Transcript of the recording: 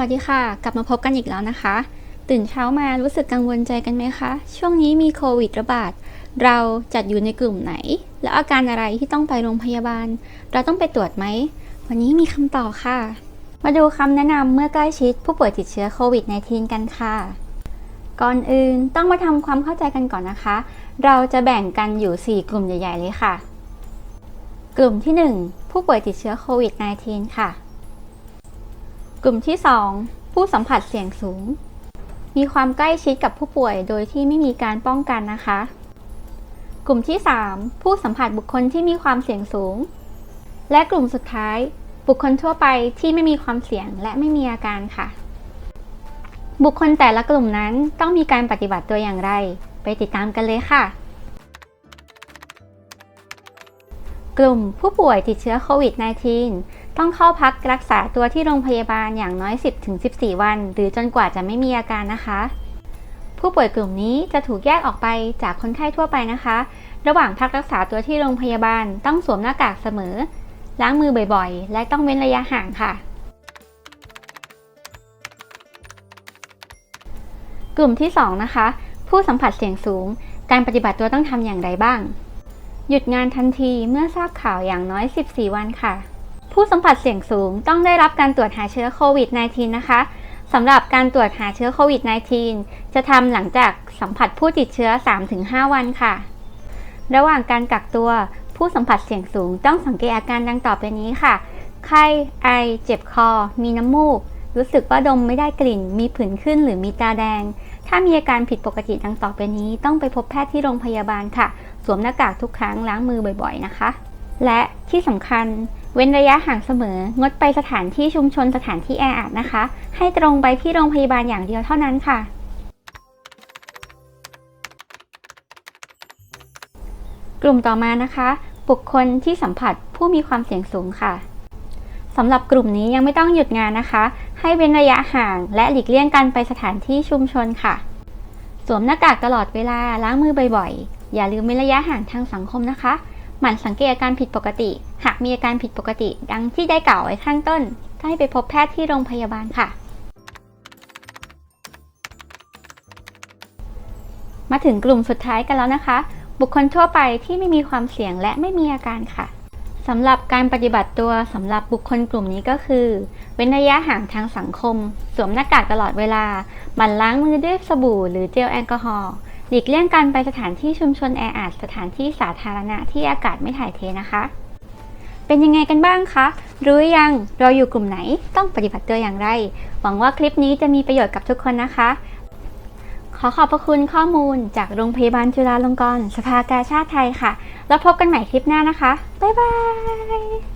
วัสดีค่ะ กลับมาพบกันอีกแล้วนะคะ ตื่นเช้ามารู้สึกกังวลใจกันไหมคะ ช่วงนี้มีโควิดระบาด เราจัดอยู่ในกลุ่มไหน แล้วอาการอะไรที่ต้องไปโรงพยาบาล เราต้องไปตรวจไหม วันนี้มีคำตอบค่ะ มาดูคำแนะนำเมื่อใกล้ชิดผู้ป่วยติดเชื้อโควิด -19 กันค่ะ ก่อนอื่นต้องมาทำความเข้าใจกันก่อนนะคะ เราจะแบ่งกันอยู่ 4 กลุ่มใหญ่ ๆ เลยค่ะ กลุ่มที่ 1 ผู้ป่วยติดเชื้อโควิด -19 ค่ะ กลุ่มที่ 2 ผู้สัมผัสเสี่ยงสูง มีความใกล้ชิดกับผู้ป่วยโดยที่ไม่มีการป้องกันนะคะ กลุ่มที่ 3 ผู้สัมผัสบุคคลที่มีความเสี่ยงสูง และกลุ่มสุดท้าย บุคคลทั่วไปที่ไม่มีความเสี่ยงและไม่มีอาการค่ะ บุคคลแต่ละกลุ่มนั้นต้องมีการปฏิบัติตัวอย่างไร ไปติดตามกันเลยค่ะ กลุ่มผู้ป่วยติดเชื้อโควิด -19 ต้องเข้าพักรักษาตัวที่โรงพยาบาลอย่างน้อย 10-14 วัน หรือจนกว่าจะไม่มีอาการนะคะ ผู้ป่วยกลุ่มนี้จะถูกแยกออกไปจากคนไข้ทั่วไปนะคะ ระหว่างพักรักษาตัวที่โรงพยาบาลต้องสวมหน้ากากเสมอ ล้างมือบ่อยๆ และต้องเว้นระยะห่างค่ะ กลุ่มที่ 2 นะคะ ผู้สัมผัสเสี่ยงสูง การปฏิบัติตัวต้องทำอย่างไรบ้าง หยุดงานทันทีเมื่อทราบข่าวอย่างน้อย 14 วันค่ะ ผู้สัมผัสเสี่ยงสูงต้องได้รับการตรวจหาเชื้อโควิด -19 นะคะสำหรับการตรวจหาเชื้อโควิด -19 จะทำหลังจากสัมผัสผู้ติดเชื้อ 3-5 วันค่ะ ระหว่างการกักตัวผู้สัมผัสเสี่ยงสูงต้องสังเกตอาการดังต่อไปนี้ค่ะ ไข้ ไอ เจ็บคอ มีน้ำมูก รู้สึกว่าดมไม่ได้กลิ่น มีผื่นขึ้นหรือมีตาแดง ถ้ามีอาการผิดปกติดังต่อไปนี้ ต้องไปพบแพทย์ที่โรงพยาบาลค่ะ สวมหน้ากากทุกครั้งล้างมือบ่อยๆนะคะ และที่สำคัญ เว้นระยะห่างเสมอ งดไปสถานที่ชุมชนสถานที่แออัดนะคะ ให้ตรงไปที่โรงพยาบาลอย่างเดียวเท่านั้นค่ะ กลุ่มต่อมานะคะ บุคคลที่สัมผัสผู้มีความเสี่ยงสูงค่ะสำหรับกลุ่มนี้ยังไม่ต้องหยุดงานนะคะ ให้เว้นระยะห่างและหลีกเลี่ยงการไปสถานที่ชุมชนค่ะ สวมหน้ากากตลอดเวลาล้างมือบ่อยๆ อย่าลืมเว้นระยะห่างทางสังคมนะคะ หมั่นสังเกตอาการผิดปกติ หากมีอาการผิดปกติ ดังที่ได้กล่าวไว้ข้างต้นก็ให้ไปพบแพทย์ที่โรงพยาบาลค่ะ มาถึงกลุ่มสุดท้ายกันแล้วนะคะ บุคคลทั่วไปที่ไม่มีความเสี่ยงและไม่มีอาการค่ะสำหรับการปฏิบัติตัวสำหรับบุคคลกลุ่มนี้ก็คือ เว้นระยะห่างทางสังคม สวมหน้ากากตลอดเวลา หมั่นล้างมือด้วยสบู่หรือเจลแอลกอฮอล์ หลีกเลี่ยงการไปสถานที่ชุมชนแออัดสถานที่สาธารณะที่อากาศไม่ถ่ายเทนะคะ เป็นยังไงกันบ้างคะรู้ยังเราอยู่กลุ่มไหนต้องปฏิบัติตัวอย่างไร หวังว่าคลิปนี้จะมีประโยชน์กับทุกคนนะคะ ขอขอบพระคุณข้อมูลจากโรงพยาบาลจุฬาลงกรณ์สภากาชาติไทยค่ะ แล้วพบกันใหม่คลิปหน้านะคะ บ๊ายบาย